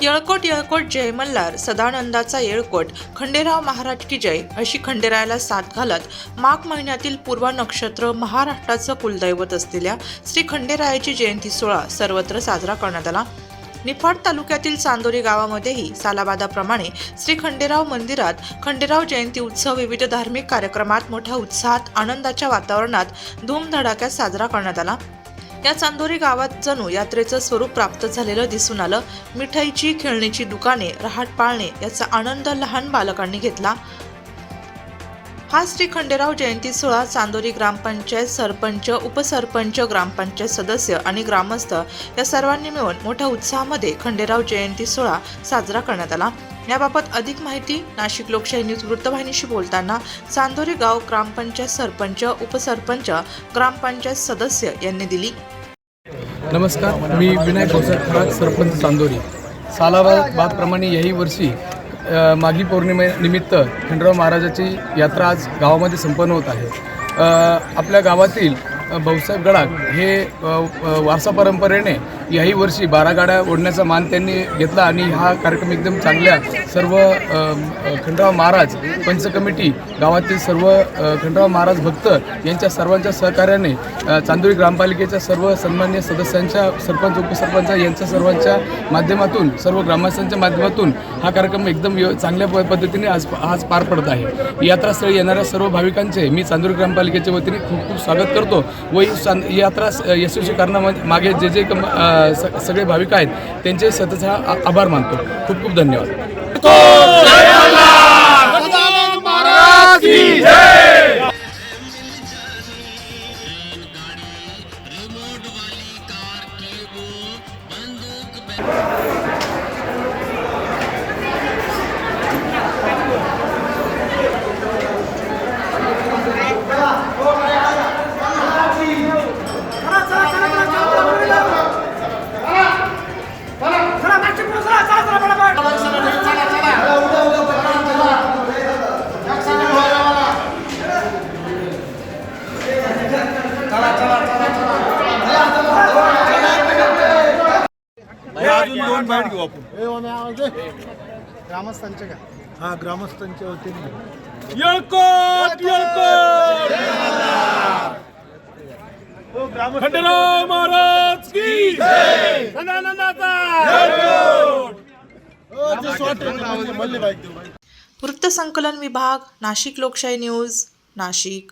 येळकोट येळकोट जय मल्हार सदानंदाचा येळकोट खंडेराव महाराज की जय अशी खंडेरायाला साथ घालत माघ महिन्यातील पूर्व नक्षत्र महाराष्ट्राचं कुलदैवत असलेल्या श्री खंडेरायाची जयंती सोहळा सर्वत्र साजरा करण्यात आला. निफाड तालुक्यातील चांदोरी गावामध्येही सालाबादाप्रमाणे श्री खंडेराव मंदिरात खंडेराव जयंती उत्सव विविध धार्मिक कार्यक्रमात मोठ्या उत्साहात आनंदाच्या वातावरणात धूमधडाक्यात साजरा करण्यात आला. या चांदोरी गावात जणू यात्रेचं स्वरूप प्राप्त झालेलं दिसून आलं. मिठाईची खेळणीची दुकाने रहाट पाळणे याचा आनंद लहान बालकांनी घेतला. हा श्री खंडेराव जयंती सोहळा चांदोरी ग्रामपंचायत सरपंच उपसरपंच ग्रामपंचायत सदस्य आणि ग्रामस्थ या सर्वांनी मिळून मोठ्या उत्साहामध्ये खंडेराव जयंती सोहळा साजरा करण्यात आला. याबाबत अधिक माहिती नाशिक लोकशाही न्यूज वृत्तवाहिनीशी बोलताना चांदोरी गाव ग्रामपंचायत सरपंच उपसरपंच ग्रामपंचायत सदस्य यांनी दिली. नमस्कार मी विनायक भाऊसाहेब खरात सरपंच चांदोरी. सालाबाद याही वर्षी माघी पौर्णिमेनिमित्त खंडराव महाराजाची यात्रा आज गावामध्ये संपन्न होत आहे. आपल्या गावातील भाऊसाहेब गडाख हे वारसा परंपरेने याही वर्षी बारा गाड्या ओढण्याचा मान त्यांनी घेतला आणि हा कार्यक्रम एकदम चांगल्या सर्व खंडराव महाराज पंच कमिटी गावातील सर्व खंडराव महाराज भक्त यांच्या सर्वांच्या सहकार्याने चांदोरी ग्रामपालिकेच्या सर्व सन्मान्य सदस्यांच्या सरपंच उपसरपंच यांच्या सर्वांच्या माध्यमातून सर्व ग्रामस्थांच्या माध्यमातून हा कार्यक्रम एकदम यो- चांगल्या प- पद्धतीने आज आज पार पडत आहे. यात्रास्थळी येणाऱ्या सर्व भाविकांचे मी चांदोरी ग्रामपालिकेच्या वतीने खूप खूप स्वागत करतो. व ही यात्रा यशस्वी करण्यामध्ये मागे जे जे कम- सगळे भाविक आहेत त्यांचे सतत आ- आभार मानतो. खूप खूप धन्यवाद. दोन बाईट घेऊ आपण. ग्रामस्थांचे का हा ग्रामस्थांच्या वतीने येळकोट येळकोट! खंडेराव महाराज की सदानंदाचा वृत्तसंकलन विभाग नाशिक लोकशाही न्यूज नाशिक.